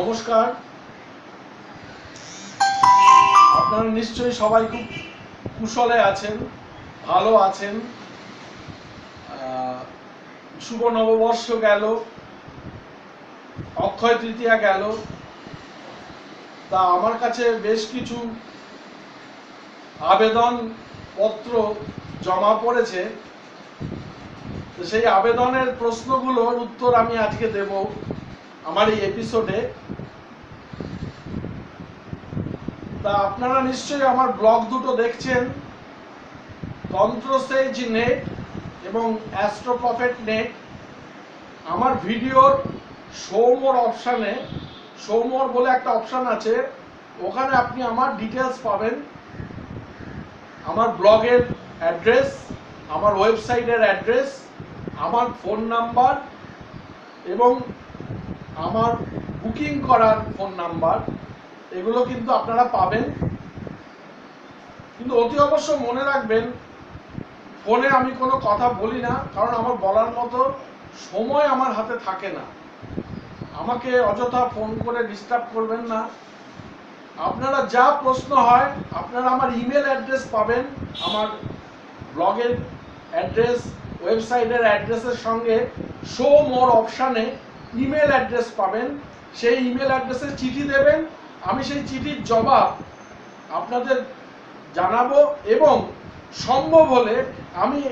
নমস্কার। আপনারা নিশ্চয়ই সবাই খুব কুশলে আছেন, ভালো আছেন। শুভ নববর্ষ গেল, অক্ষয় তৃতীয়া গেল। তা আমার কাছে বেশ কিছু আবেদন পত্র জমা পড়েছে। সেই আবেদনের প্রশ্নগুলোর উত্তর আমি আজকে দেব আমার এই এপিসোডে তা আপনারা নিশ্চয়ই আমার ব্লগ দুটো দেখছেন। তন্ত্রসেজ নেট এবং অ্যাস্ট্রোপ্রফেট নেট। আমার ভিডিওর সৌমোর অপশানে সৌমোর বলে একটা অপশান আছে, ওখানে আপনি আমার ডিটেলস পাবেন। আমার ব্লগের অ্যাড্রেস আমার ওয়েবসাইটের অ্যাড্রেস আমার ফোন নাম্বার এবং আমার বুকিং করার ফোন নাম্বার এগুলো কিন্তু আপনারা পাবেন। কিন্তু অতি অবশ্য মনে রাখবেন, ফোনে আমি কোনো কথা বলি না, কারণ আমার বলার মতো সময় আমার হাতে থাকে না। আমাকে অযথা ফোন করে ডিস্টার্ব করবেন না। আপনারা যা প্রশ্ন হয়, আপনারা আমার ইমেল অ্যাড্রেস পাবেন, আমার ব্লগের অ্যাড্রেস ওয়েবসাইটের অ্যাড্রেসের সঙ্গে শো মোর অপশানে ইমেল অ্যাড্রেস পাবেন। সেই ইমেল অ্যাড্রেসে চিঠি দেবেন আমি সেই চিঠির জবাব আপনাদের জানাব এবং সম্ভব হলে আমি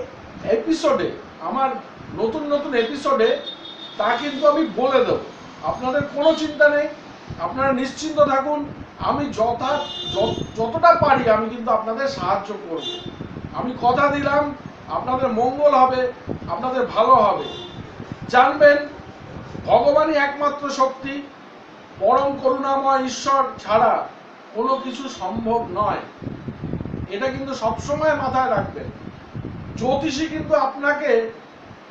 এপিসোডে আমার নতুন নতুন এপিসোডে তা কিন্তু আমি বলে দেবো। আপনাদের কোনো চিন্তা নেই, আপনারা নিশ্চিন্ত থাকুন, আমি যথা, যত- যতটা পারি আমি কিন্তু আপনাদের সাহায্য করব। আমি কথা দিলাম, আপনাদের মঙ্গল হবে, আপনাদের ভালো হবে। জানবেন, ভগবানই একমাত্র শক্তি পরম করুণাময় ঈশ্বর ছাড়া কোনো কিছু সম্ভব নয়। এটা কিন্তু সবসময় মাথায় রাখবেন। জ্যোতিষী কিন্তু আপনাকে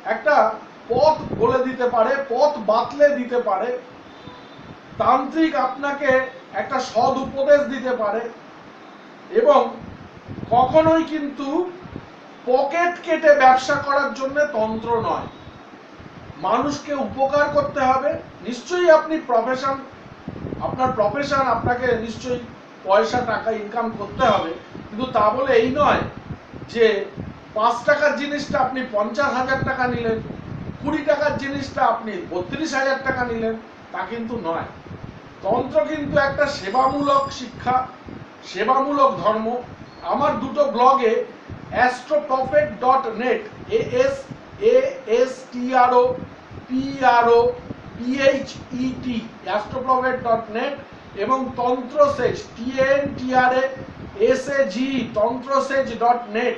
একটা পথ বলে দিতে পারে, পথ বাতলে দিতে পারে। তান্ত্রিক আপনাকে একটা সদ উপদেশ দিতে পারে এবং কখনোই কিন্তু পকেট কেটে ব্যবসা করার জন্য তন্ত্র নয়। মানুষকে উপকার করতে হবে। নিশ্চয়ই আপনি প্রফেশন আপনার প্রফেশন আপনাকে নিশ্চয়ই পয়সা, টাকা ইনকাম করতে হবে। কিন্তু তা বলে এই নয় যে পাঁচ টাকার জিনিসটা আপনি পঞ্চাশ হাজার টাকা নিলেন, কুড়ি টাকার জিনিসটা আপনি বত্রিশ হাজার টাকা নিলেন, তা কিন্তু নয়। তন্ত্র কিন্তু একটা সেবামূলক শিক্ষা, সেবামূলক ধর্ম। আমার দুটো ব্লগে astroprophet dot net A S A S T R O P R O P H E T astroprophet dot net এবং tantrasage T N T R A S A G tantrasage dot net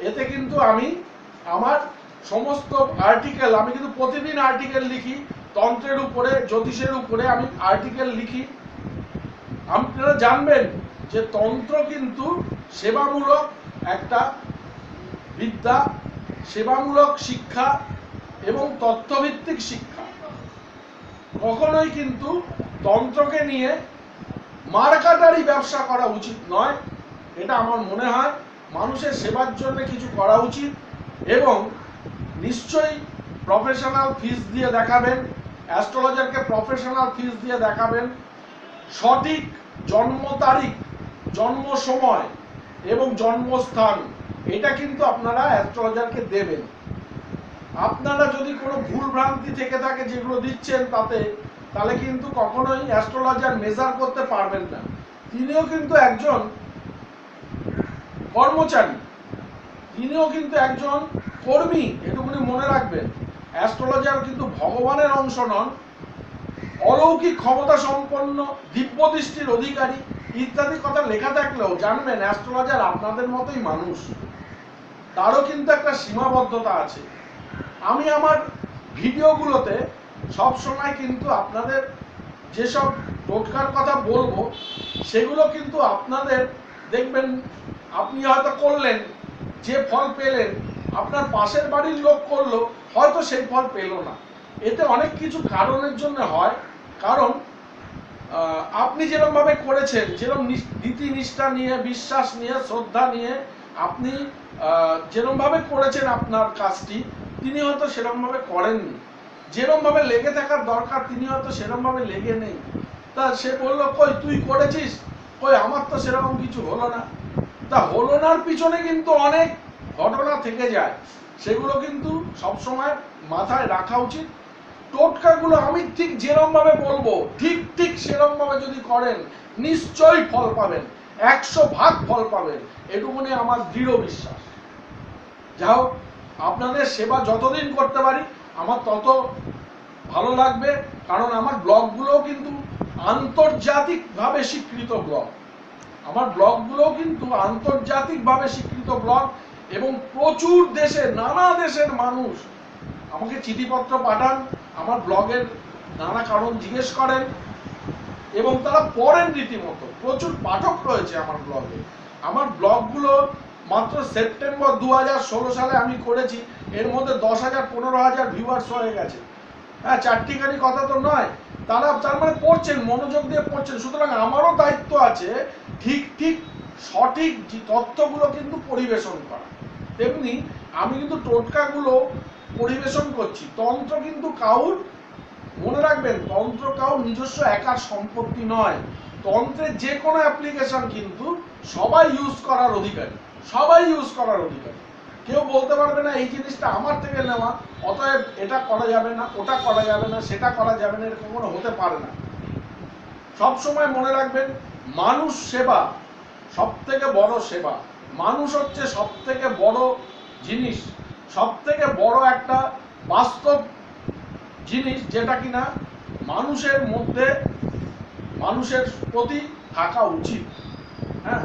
এতে কিন্তু আমি আমার সমস্ত article আমি কিন্তু প্রতিদিন article লিখি, তন্ত্রের উপরে, জ্যোতিষের উপরে আমি আর্টিকেল লিখি। আপনারা জানবেন যে তন্ত্র কিন্তু সেবামূলক একটা বিদ্যা, সেবামূলক শিক্ষা এবং তথ্যভিত্তিক শিক্ষা। কখনোই কিন্তু তন্ত্রকে নিয়ে মার্কাটারি ব্যবসা করা উচিত নয়। এটা আমার মনে হয়। মানুষের সেবার জন্য কিছু করা উচিত এবং নিশ্চয়ই প্রফেশনাল ফিস দিয়ে দেখাবেন অ্যাস্ট্রোলজারকে প্রফেশনাল ফিস দিয়ে দেখাবেন। সঠিক জন্ম তারিখ, জন্ম সময় এবং জন্মস্থান, এটা কিন্তু আপনারা অ্যাস্ট্রোলজারকে দেবেন। আপনারা যদি কোনো ভুল ভ্রান্তি থেকে থাকে যেগুলো দিচ্ছেন তাতে, তাহলে কিন্তু কখনোই অ্যাস্ট্রোলজার মেজার করতে পারবেন না। তিনিও কিন্তু একজন কর্মচারী। তিনিও কিন্তু একজন কর্মী, এটুকুনি মনে রাখবেন। অ্যাস্ট্রোলজার কিন্তু ভগবানের অংশ নন, অলৌকিক ক্ষমতা সম্পন্ন দিব্য দৃষ্টির অধিকারী ইত্যাদি কথা লেখা থাকলেও জানবেন অ্যাস্ট্রোলজার আপনাদের মতোই মানুষ। তারও কিন্তু একটা সীমাবদ্ধতা আছে। আমি আমার ভিডিওগুলোতে সব সময় কিন্তু আপনাদের যেসব টোটকার কথা বলব সেগুলো কিন্তু আপনাদের দেখবেন আপনি হয়তো করলেন যে ফল পেলেন আপনার পাশের বাড়ির লোক করল হয়তো সেই ফল পেল না। এতে অনেক কিছু কারণের জন্য হয়। কারণ আপনি যেরকম ভাবে করেছেন যেরকম নীতি নিষ্ঠা নিয়ে বিশ্বাস নিয়ে শ্রদ্ধা নিয়ে আপনি আহ, যেরকম ভাবে করেছেন আপনার কাজটি তিনি হয়তো সেরকম ভাবে করেননি। যেরকম ভাবে লেগে থাকার দরকার, তিনি হয়তো সেরকম ভাবে লেগে নেই। তা সে বলল, কই, তুই করেছিস? কই, আমার তো সেরকম কিছু হলো না। তা হলো নার পিছনে কিন্তু অনেক ঘটনা থেকে যায়। সেগুলো কিন্তু সবসময় মাথায় রাখা উচিত। টোটকাগুলো আমি ঠিক যেরম ভাবে বলব, ঠিক ঠিক সেরম ভাবে যদি করেন, নিশ্চয়ই ফল পাবেন, একশো ভাগ ফল পাবেন। এটুকুনি আমার দৃঢ় বিশ্বাস। যা হোক আপনাদের সেবা যতদিন করতে পারি, আমার তত ভালো লাগবে, কারণ আমার ব্লগগুলোও কিন্তু আন্তর্জাতিকভাবে স্বীকৃত ব্লগ। আমার ব্লগগুলোও কিন্তু আন্তর্জাতিকভাবে স্বীকৃত ব্লগ এবং প্রচুর দেশে, নানা দেশের মানুষ আমাকে চিঠিপত্র পাঠান, আমার ব্লগের নানা কারণ জিজ্ঞেস করেন এবং তারা পড়েন রীতিমতো। প্রচুর পাঠক রয়েছে আমার ব্লগে। আমার ব্লগগুলো মাত্র সেপ্টেম্বর দু হাজার ষোলো সালে আমি করেছি, এর মধ্যে দশ হাজার পনেরো হাজার ভিউয়ার্স হয়ে গেছে। হ্যাঁ চারটিখানি কথা তো নয়, তারা তার মানে পড়ছেন, মনোযোগ দিয়ে পড়ছেন। সুতরাং আমারও দায়িত্ব আছে ঠিক ঠিক সঠিক তথ্যগুলো কিন্তু পরিবেশন করা। তেমনি আমি কিন্তু টোটকাগুলো পরিবেশন করছি। তন্ত্র কিন্তু কাউর, মনে রাখবেন, তন্ত্র কাউর নিজস্ব একার সম্পত্তি নয়। তন্ত্রের যে কোনো অ্যাপ্লিকেশন কিন্তু সবাই ইউজ করার অধিকারী। সবাই ইউজ করার অধিকারী। কেউ বলতে পারবে না, এই জিনিসটা আমার থেকে নেওয়া, অতএব এটা করা যাবে না, ওটা করা যাবে না, সেটা করা যাবে না, এরকম কোনো হতে পারে না। সব সময় মনে রাখবেন, মানুষ সেবা সব থেকে বড় সেবা। মানুষ হচ্ছে সব থেকে বড় জিনিস সব থেকে বড় একটা বাস্তব জিনিস যেটা কিনা মানুষের মধ্যে, মানুষের প্রতি থাকা উচিত। হ্যাঁ?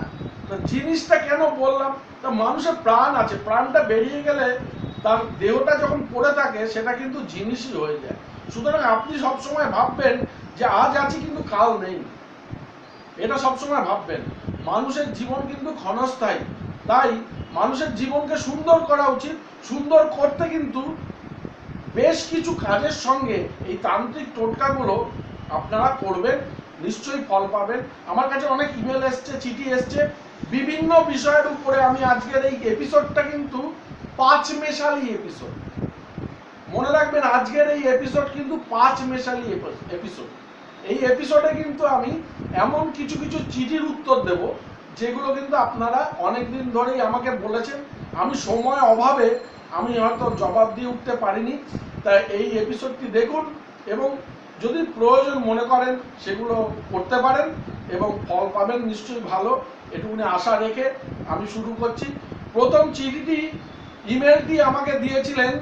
জিনিসটা কেন বললাম? তা মানুষের প্রাণ আছে। প্রাণটা বেরিয়ে গেলে তার দেহটা যখন পড়ে থাকে, সেটা কিন্তু জিনিসই হয়ে যায়। সুতরাং আপনি সবসময় ভাববেন যে আজ আছি কিন্তু কাল নেই। এটা সবসময় ভাববেন। মানুষের জীবন কিন্তু ক্ষণস্থায়ী। তাই মানুষের জীবনকে সুন্দর করা উচিত। সুন্দর করতে কিন্তু বেশ কিছু কাজের সঙ্গে এই তান্ত্রিক টোটকাগুলো আপনারা করবেন, নিশ্চয়ই ফল পাবেন। আমার কাছে অনেক ইমেল এসছে, চিঠি এসছে। বিভিন্ন বিষয়ের উপরে আমি আজকের এই এপিসোডটা কিন্তু পাঁচ মেশালি এপিসোড মনে রাখবেন, আজকের এই এপিসোড কিন্তু পাঁচ মেশালি এপিসোড এই এপিসোডে কিন্তু আমি এমন কিছু কিছু চিঠির উত্তর দেব, যেগুলো কিন্তু আপনারা অনেক দিন ধরেই আমাকে বলেছেন। আমি সময় অভাবে আমি হয়তো জবাব দিয়ে উঠতে পারিনি, তাই এই এপিসোডটি দেখুন এবং যদি প্রয়োজন মনে করেন, সেগুলো করতে পারেন। এবং ফল পাবেন, নিশ্চয়ই ভালো। এটুকুনি আশা রেখে আমি শুরু করছি। প্রথম চিঠিটি ইমেলটি আমাকে দিয়েছিলেন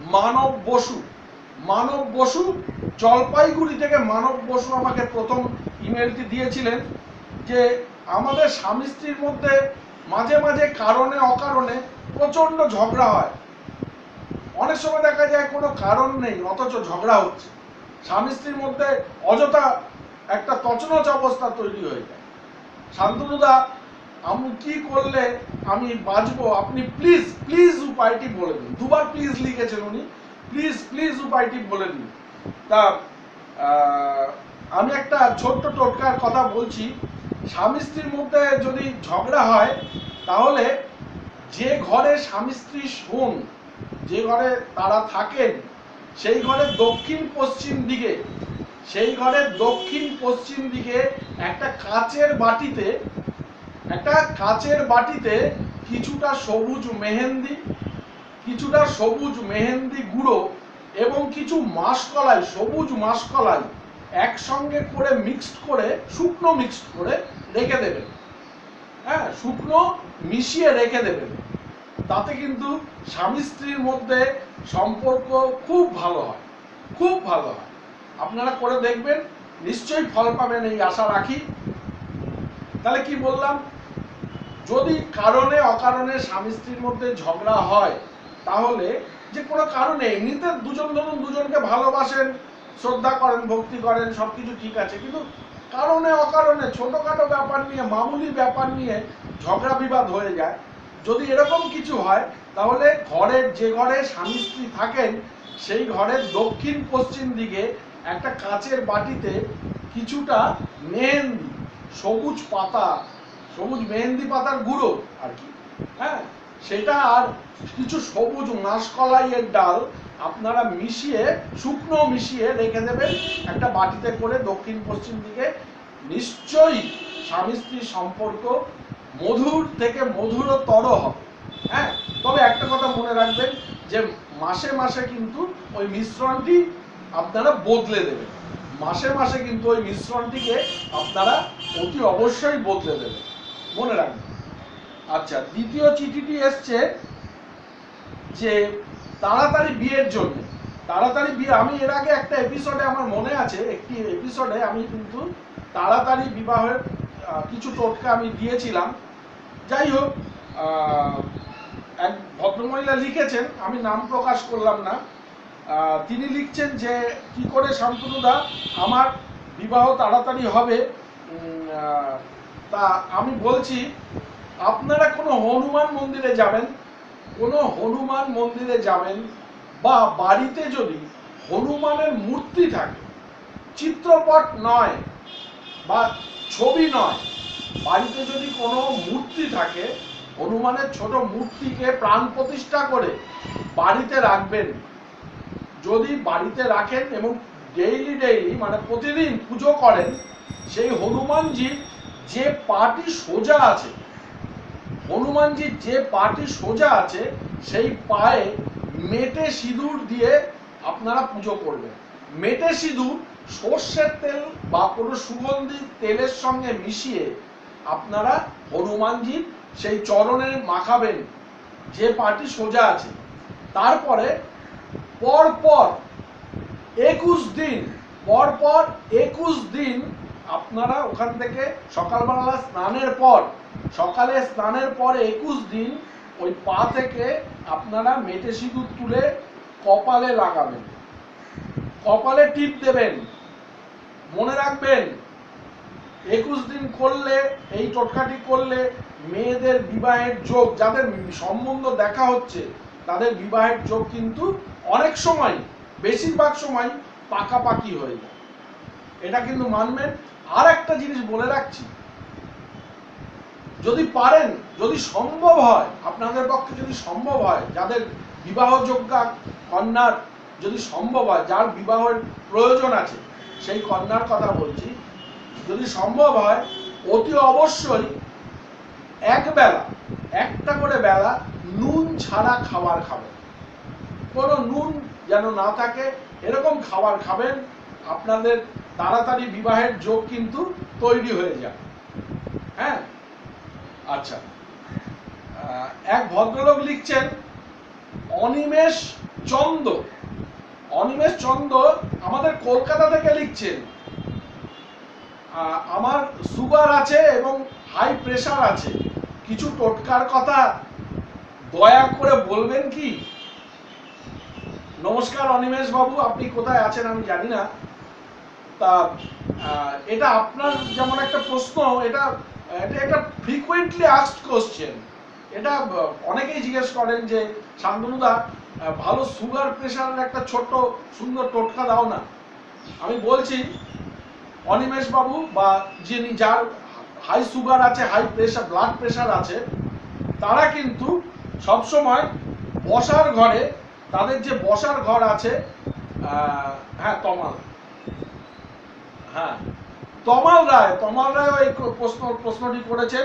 মানব বসু। মানব বসু জলপাইগুড়ি থেকে মানব বসু আমাকে প্রথম ইমেলটি দিয়েছিলেন যে আমাদের স্বামী স্ত্রীর মধ্যে মাঝে মাঝে কারণে, অকারণে প্রচণ্ড ঝগড়া হয়। অনেক সময় দেখা যায় কোনো কারণ নেই, অথচ ঝগড়া হচ্ছে। স্বামী স্ত্রীর মধ্যে অযথা একটা তছনছ অবস্থা তৈরি হয়ে যায়। শান্তনুদা, আমি কি করলে আমি বাঁচবো? আপনি প্লিজ প্লিজ উপায়টি বলে দিন। দুবার প্লিজ লিখেছেন উনি। প্লিজ প্লিজ উপায়টি বলে দিন। তা আমি একটা ছোট্ট টোটকার কথা বলছি। স্বামী স্ত্রীর মধ্যে যদি ঝগড়া হয়, তাহলে যে ঘরে স্বামী স্ত্রী শোন, যে ঘরে তারা থাকেন, সেই ঘরের দক্ষিণ পশ্চিম দিকে সেই ঘরের দক্ষিণ পশ্চিম দিকে একটা কাচের বাটিতে, একটা কাচের বাটিতে কিছুটা সবুজ মেহেন্দি, কিছুটা সবুজ মেহেন্দি গুঁড়ো এবং কিছু মাসকলাই, সবুজ মাসকলাই একসঙ্গে করে মিক্সড করে, শুকনো মিক্সড করে রেখে দেবেন। হ্যাঁ শুকনো মিশিয়ে রেখে দেবেন। তাতে কিন্তু স্বামী স্ত্রীর মধ্যে সম্পর্ক খুব ভালো হয়, খুব ভালো হয়। আপনারা করে দেখবেন, নিশ্চয়ই ফল পাবেন এই আশা রাখি। তাহলে কি বললাম? যদি কারণে অকারণে স্বামী স্ত্রীর মধ্যে ঝগড়া হয়, তাহলে যে কোনো কারণে, এমনিতে দুজন ধরুন দুজনকে ভালোবাসেন, শ্রদ্ধা করেন, ভক্তি করেন, সবকিছু ঠিক আছে। কিন্তু কারণে অকারণে, ছোটোখাটো ব্যাপার নিয়ে, মামুলি ব্যাপার নিয়ে ঝগড়া বিবাদ হয়ে যায়। যদি এরকম কিছু হয়, তাহলে ঘরের যে ঘরে স্বামী স্ত্রী থাকেন, সেই ঘরের দক্ষিণ পশ্চিম দিকে একটা কাচের বাটিতে কিছুটা মেহেন্দি, সবুজ পাতা, সবুজ মেহেন্দি পাতার গুঁড়ো আর কি হ্যাঁ? সেটা আর কিছু সবুজ মাসকলাইয়ের ডাল আপনারা মিশিয়ে, শুকনো মিশিয়ে রেখে দেবেন একটা বাটিতে করে দক্ষিণ পশ্চিম দিকে। নিশ্চয়ই স্বামী স্ত্রীর সম্পর্ক মধুর থেকে মধুরতর হবে হ্যাঁ? তবে একটা কথা মনে রাখবেন যে মাসে মাসে কিন্তু ওই মিশ্রণটি আপনারা বদলে দেবেন। মাসে মাসে কিন্তু ওই মিশ্রণটিকে আপনারা অতি অবশ্যই বদলে দেবেন। মনে রাখবেন। আচ্ছা দ্বিতীয় চিঠিটি এসছে যে তাড়াতাড়ি বিয়ের জন্য। তাড়াতাড়ি বিয়ে, আমি এর আগে একটা এপিসোডে আমার মনে আছে, একটি এপিসোডে আমি কিন্তু তাড়াতাড়ি বিবাহের কিছু টোটকা আমি দিয়েছিলাম। যাই হোক এক ভদ্রমহিলা লিখেছেন, আমি নাম প্রকাশ করলাম না। তিনি লিখছেন যে, কি করে শান্তনুদা আমার বিবাহ তাড়াতাড়ি হবে? তা আমি বলছি, আপনারা কোনো হনুমান মন্দিরে যাবেন, কোনো হনুমান মন্দিরে যাবেন, বা বাড়িতে যদি হনুমানের মূর্তি থাকে, চিত্রপট নয় বা ছবি নয়, বাড়িতে যদি কোনো মূর্তি থাকে, হনুমানের ছোট মূর্তিকে প্রাণ প্রতিষ্ঠা করে বাড়িতে রাখবেন যদি বাড়িতে রাখেন এবং ডেইলি ডেইলি মানে প্রতিদিন পুজো করেন, সেই হনুমানজির যে পাটি সোজা আছে হনুমানজির যে পাটি সোজা আছে, সেই পায়ে মেটে সিঁদুর দিয়ে আপনারা পুজো করবেন। মেটে সিঁদুর সর্ষের তেল বা কোনো সুগন্ধি তেলের সঙ্গে মিশিয়ে আপনারা হনুমানজির সেই চরণে মাখাবেন, যে পাটি সোজা আছে। তারপরে পর পর একুশ দিন পর পর একুশ দিন আপনারা ওখান থেকে সকালবেলা স্নানের পর, সকালে স্নানের পরে একুশ দিন ওই পা থেকে আপনারা মেটে সিঁদুর তুলে কপালে লাগাবেন। কপালে টিপ দেবেন। মনে রাখবেন, একুশ দিন করলে, এই টোটকাটি করলে মেয়েদের বিবাহের যোগ, যাদের সম্বন্ধ দেখা হচ্ছে, তাদের বিবাহের যোগ কিন্তু অনেক সময়, বেশিরভাগ সময় পাকাপাকি হয়ে যায়। এটা কিন্তু মানবেন। আর একটা জিনিস বলে রাখছি। যদি পারেন, যদি সম্ভব হয়, আপনাদের পক্ষে যদি সম্ভব হয়, যাদের বিবাহযোগ্যা কন্যার যদি সম্ভব হয়, যার বিবাহের প্রয়োজন আছে, সেই কন্যার কথা বলছি। যদি সম্ভব হয়, অতি অবশ্যই এক বেলা, একটা করে বেলা নুন ছাড়া খাবার খাবেন। কোনো নুন যেন না থাকে, এরকম খাবার খাবেন, আপনাদের তাড়াতাড়ি বিবাহের যোগ কিন্তু তৈরি হয়ে যায়। হ্যাঁ? আচ্ছা। এক ভদ্রলোক লিখছেন, অনিমেষ চন্দ। অনিমেষ চন্দ আমাদের কলকাতা থেকে লিখছেন। আমার সুগার আছে এবং হাই প্রেশার আছে। কিছু টোটকার কথা দয়া করে বলবেন কি? নমস্কার অনিমেষ বাবু, আপনি কোথায় আছেন আমি জানি না। তা এটা আপনার যেমন একটা প্রশ্ন, এটা এটা একটা ফ্রিকুয়েন্টলি আস্কড কোশ্চেন এটা অনেকেই জিজ্ঞেস করেন যে, শান্তনুদা ভালো সুগার প্রেশারের একটা ছোট্ট সুন্দর টোটকা দাও না। আমি বলছি, অনিমেষ বাবু বা যিনি যার হাই সুগার আছে হাই প্রেশার ব্লাড প্রেশার আছে, তারা কিন্তু সবসময় বসার ঘরে তাদের যে বসার ঘর আছে হ্যাঁ তমাল। হ্যাঁ। তমাল রায় তমাল রায় এই প্রশ্ন প্রশ্নটি করেছেন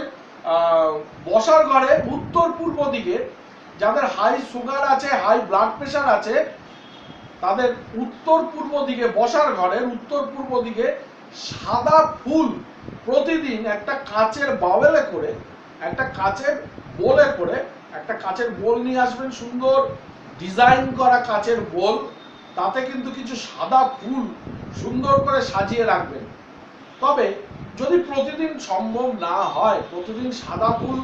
বসার ঘরে উত্তর পূর্ব দিকে যাদের হাই সুগার আছে হাই ব্লাড প্রেশার আছে তাদের উত্তর পূর্ব দিকে বসার ঘরের উত্তর পূর্ব দিকে সাদা ফুল প্রতিদিন একটা কাচের বাওয়েলে করে একটা কাচের বোলে করে একটা কাচের বোল নিয়ে আসবেন সুন্দর ডিজাইন করা কাচের বোল, তাতে কিন্তু কিছু সাদা ফুল সুন্দর করে সাজিয়ে রাখবেন। তবে যদি প্রতিদিন সম্ভব না হয়, প্রতিদিন সাদা ফুল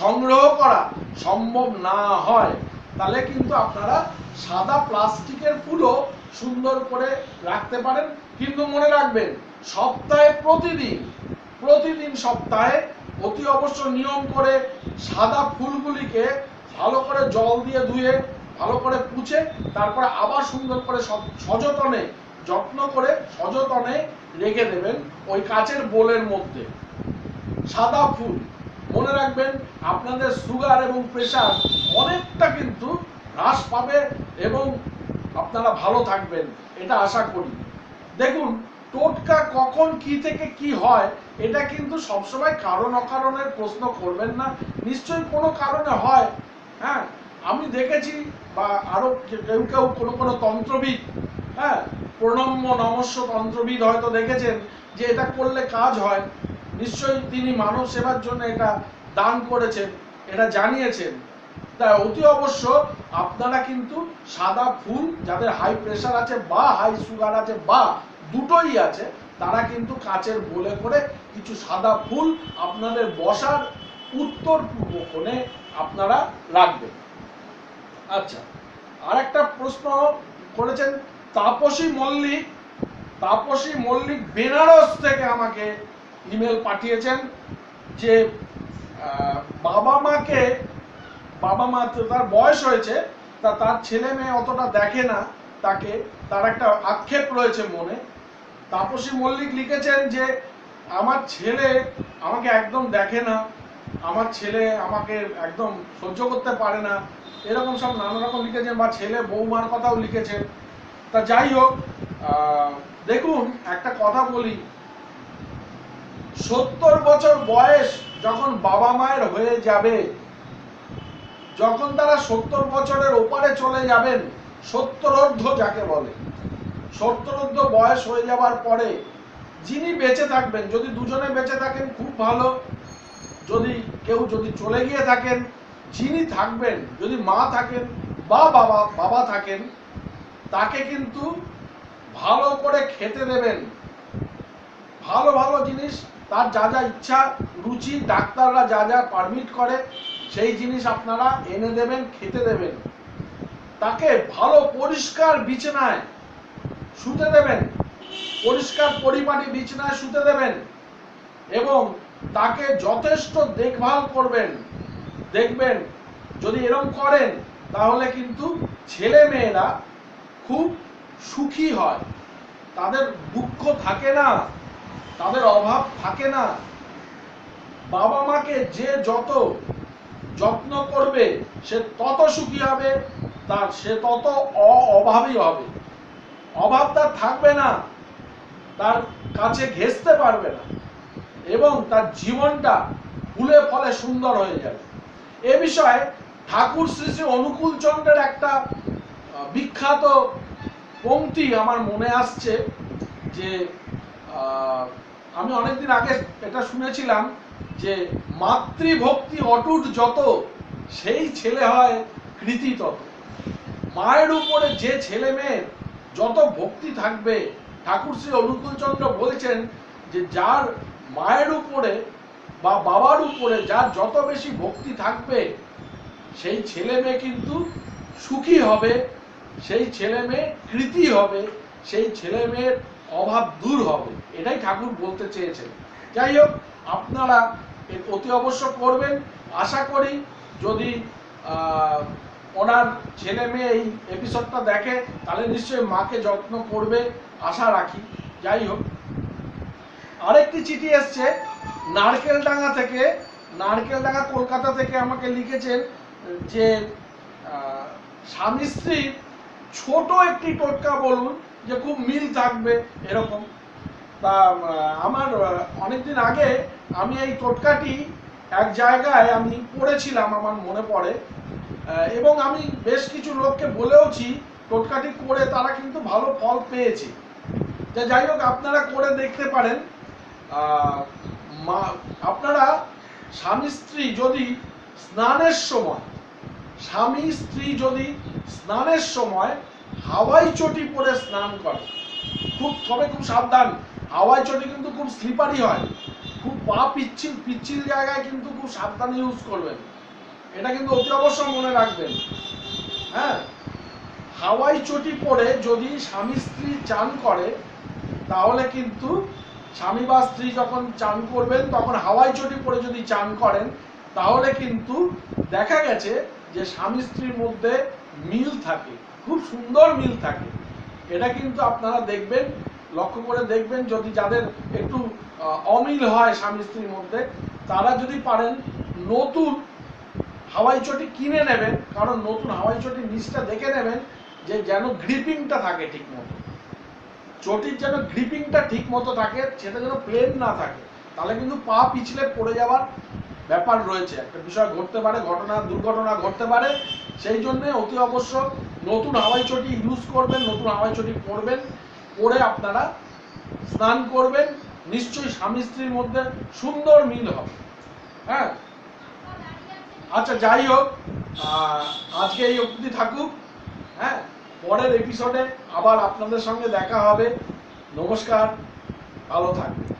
সংগ্রহ করা সম্ভব না হয়, তাহলে কিন্তু আপনারা সাদা প্লাস্টিকের ফুলও সুন্দর করে রাখতে পারেন। কিন্তু মনে রাখবেন, সপ্তাহে প্রতিদিন প্রতিদিন সপ্তাহে অতি অবশ্য নিয়ম করে সাদা ফুলগুলিকে ভালো করে জল দিয়ে ধুয়ে ভালো করে পুছে, তারপরে আবার সুন্দর করে সযতনে, যত্ন করে সযতনে রেখে দেবেন ওই কাচের বোলের মধ্যে। সাদা ফুল, মনে রাখবেন আপনাদের সুগার এবং প্রেশার অনেকটা কিন্তু হ্রাস পাবে এবং আপনারা ভালো থাকবেন, এটা আশা করি। দেখুন, টোটকা কখন কি থেকে কি হয়, এটা কিন্তু সবসময় কারণ অকারণের প্রশ্ন করবেন না। নিশ্চয়ই কোনো কারণে হয় হ্যাঁ? আমি দেখেছি বা আরও কেউ কেউ কোনো কোনো তন্ত্রবিদ হ্যাঁ প্রণম্য নমস্য তন্ত্রবিদ হয়তো দেখেছেন যে এটা করলে কাজ হয়। নিশ্চয়ই তিনি মানব সেবার জন্য এটা দান করেছেন, এটা জানিয়েছেন। তাই অতি অবশ্য আপনারা কিন্তু সাদা ফুল যাদের হাই প্রেশার আছে বা হাই সুগার আছে বা দুটোই আছে, তারা কিন্তু কাচের বলে করে কিছু সাদা ফুল আপনাদের বসার উত্তর পূর্ব কোণে আপনারা রাখবেন। আচ্ছা আর একটা প্রশ্ন করেছেন তাপসী মল্লিক। তাপসী মল্লিক বেনারস থেকে আমাকে ইমেল পাঠিয়েছেন যে বাবা মাকে, বাবা মা তার বয়স হয়েছে, তা তার ছেলে মেয়ে অতটা দেখে না, তাকে তার একটা আক্ষেপ রয়েছে মনে। তাপসী মল্লিক লিখেছেন যে, আমার ছেলে আমাকে একদম দেখে না আমার ছেলে আমাকে একদম সহ্য করতে পারে না। এরকম সব নানা রকম লিখেছেন বা ছেলে বৌমার কথাও লিখেছেন তা যাই হোক দেখুন, একটা কথা বলি। সত্তর বছর বয়স যখন বাবা মায়ের হয়ে যাবে, যখন তারা সত্তর বছরের ওপারে চলে যাবেন সত্তরোর্ধ যাকে বলে সত্তরোর্ধ বয়স হয়ে যাবার পরে যিনি বেঁচে থাকবেন, যদি দুজনে বেঁচে থাকেন, খুব ভালো। যদি কেউ যদি চলে গিয়ে থাকেন, যিনি থাকবেন, যদি মা থাকেন বা বাবা বাবা থাকেন, তাকে কিন্তু ভালো করে খেতে দেবেন। ভালো ভালো জিনিস, তার যা যা ইচ্ছা, রুচি, ডাক্তাররা যা যা পারমিট করে, সেই জিনিস আপনারা এনে দেবেন, খেতে দেবেন। তাকে ভালো পরিষ্কার বিছানায় শুতে দেবেন। পরিষ্কার পরিপাটি বিছানায় শুতে দেবেন। এবং তাকে যথেষ্ট দেখভাল করবেন। দেখবেন, যদি এরকম করেন, তাহলে কিন্তু ছেলে মেয়েরা খুব সুখী হয়। তাদের দুঃখ থাকে না, তাদের অভাব থাকে না। বাবা মাকে যে যত যত্ন করবে, সে তত সুখী হবে, তার সে তত অভাবী হবে। অভাব তার থাকবে না, তার কাছে ঘেঁষতে পারবে না। এবং তার জীবনটা ফুলে ফলে সুন্দর হয়ে যাবে। এ বিষয়ে ঠাকুর শ্রী শ্রী অনুকূল চন্দ্রের একটা বিখ্যাত পংক্তি আমার মনে আসছে যে আমি অনেকদিন আগে এটা শুনেছিলাম যে, মাতৃভক্তি অটুট যত, সেই ছেলে হয় কৃতি তত। মায়ের উপরে যে ছেলে মেয়ের যত ভক্তি থাকবে, ঠাকুর শ্রী অনুকূল চন্দ্র বলছেন যে, যার মায়ের উপরে বা বাবার উপরে যার যত বেশি ভক্তি থাকবে, সেই ছেলে মেয়ে কিন্তু সুখী হবে, সেই ছেলে মেয়ে কৃতি হবে, সেই ছেলে মেয়ের অভাব দূর হবে। এটাই ঠাকুর বলতে চেয়েছেন। যাই হোক, আপনারা অতি অবশ্য করবেন। আশা করি যদি ওনার ছেলে মেয়ে এই এপিসোডটা দেখে, তাহলে নিশ্চয়ই মাকে যত্ন করবে, আশা রাখি। যাই হোক। আরেকটি চিঠি এসছে, নারকেলডাঙ্গা থেকে, নারকেলডাঙ্গা কলকাতা থেকে আমাকে লিখেছেন যে স্বামী স্ত্রীর ছোট একটি টোটকা বলুন যে খুব মিল থাকবে এরকম। তা আমার অনেকদিন আগে আমি এই টোটকাটি এক জায়গায় আমি পড়েছিলাম, আমার মনে পড়ে এবং আমি বেশ কিছু লোককে বলেওছি টোটকাটি করে তারা কিন্তু ভালো ফল পেয়েছে। তা যাই হোক, আপনারা করে দেখতে পারেন। আপনারা স্বামী স্ত্রী যদি স্নানের সময়, স্বামী স্ত্রী যদি স্নানের সময় হাওয়াই চটি পরে স্নান করে, খুব তবে খুব সাবধান, হাওয়াই চটি কিন্তু খুব স্লিপারি হয়, খুব পা পিচ্ছিল পিচ্ছিল জায়গায় কিন্তু খুব সাবধানে ইউজ করবেন, এটা কিন্তু অতি অবশ্য মনে রাখবেন হ্যাঁ? হাওয়াই চটি পরে যদি স্বামী স্ত্রী চান করে, তাহলে কিন্তু স্বামী বা স্ত্রী যখন চান করবেন, তখন হাওয়াই চটি পরে যদি চান করেন, তাহলে কিন্তু দেখা গেছে যে স্বামী স্ত্রীর মধ্যে মিল থাকে, খুব সুন্দর মিল থাকে। এটা কিন্তু আপনারা দেখবেন, লক্ষ্য করে দেখবেন যদি যাদের একটু অমিল হয় স্বামী স্ত্রীর মধ্যে, তারা যদি পারেন নতুন হাওয়াই চটি কিনে নেবেন, কারণ নতুন হাওয়াই চটির নিচটা দেখে নেবেন যে যেন গ্রিপিংটা থাকে ঠিক মতো চটির যেন গ্রিপিংটা ঠিক মতো থাকে, সেটা যেন প্লেন না থাকে, তাহলে কিন্তু পা পিছলে পড়ে যাওয়ার ব্যাপার রয়েছে। একটা বিষয় ঘটতে পারে, ঘটনা, দুর্ঘটনা ঘটতে পারে, সেই জন্য অতি অবশ্য নতুন হাওয়াই চটি ইউজ করবেন, নতুন হাওয়াই চটি পরবেন, পরে আপনারা স্নান করবেন, নিশ্চয়ই স্বামী স্ত্রীর মধ্যে সুন্দর মিল হবে। হ্যাঁ? আচ্ছা যাই হোক আজকে এই অবধি থাকুক হ্যাঁ? পরের এপিসোডে আবার আপনাদের সঙ্গে দেখা হবে। নমস্কার ভালো থাকবেন।